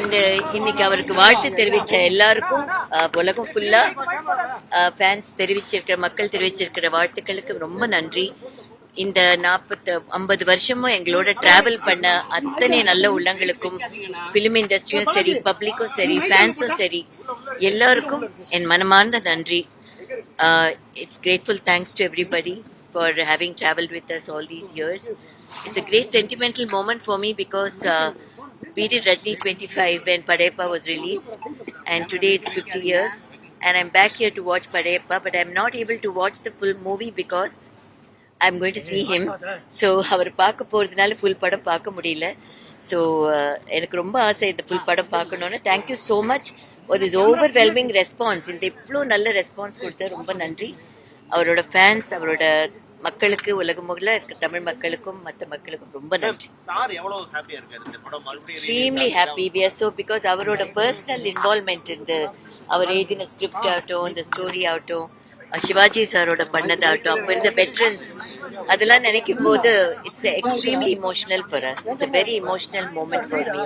இந்த இன்னைக்கு அவருக்கு வாழ்த்து தெரிவிச்ச எல்லாருக்கும் உலகம் ஃபுல்லா ஃபேன்ஸ் தெரிவிச்சிருக்கிற மக்கள் தெரிவிச்சிருக்கிற வாழ்த்துக்களுக்கு ரொம்ப நன்றி. இந்த நாற்பத்து ஐம்பது வருஷமும் எங்களோட டிராவல் பண்ண அத்தனை நல்ல உள்ளங்களுக்கும் ஃபிலிம் இண்டஸ்ட்ரியும் சரி பப்ளிக்கும் சரி ஃபேன்ஸும் சரி எல்லாருக்கும் என் மனமார்ந்த நன்றி. It's grateful thanks to everybody for having travel with us all these years it's a great sentimental moment for me because we did Rajni 25 when Padayappa was released, and today it's 50 years. And I'm back here to watch Padayappa, but I'm not able to watch the full movie because I'm going to see him. So அவர் பார்க்க போகிறதுனால full படம் பார்க்க முடியல so எனக்கு ரொம்ப ஆசை இந்த full படம் பார்க்கணுன்னு தேங்க்யூ ஸோ மச் ஒரு இஸ் ஓவர்வெல்மிங் ரெஸ்பான்ஸ் இந்த இவ்வளோ நல்ல ரெஸ்பான்ஸ் கொடுத்த ரொம்ப நன்றி அவரோட ஃபேன்ஸ் அவரோட மக்களுக்கு உலகம் இருக்க தமிழ் மக்களுக்கும் மற்ற மக்களுக்கும் ரொம்ப நன்றி. சார் எவ்வளவு ஹாப்பியா இருக்காரு இந்த படம்? மறுபடியும் extremely happy we are so because அவரோட பர்சனல் இன்வால்மெண்ட் இந்த அவர் எழுதின ஸ்கிரிப்ட் ஆகட்டும் இந்த ஸ்டோரி ஆகட்டும் சிவாஜி சாரோட பண்ணதாகட்டும் அப்போ இருந்த வெட்ரன்ஸ் அதெல்லாம் நினைக்கும் போது it's extremely emotional for us it's very emotional moment for me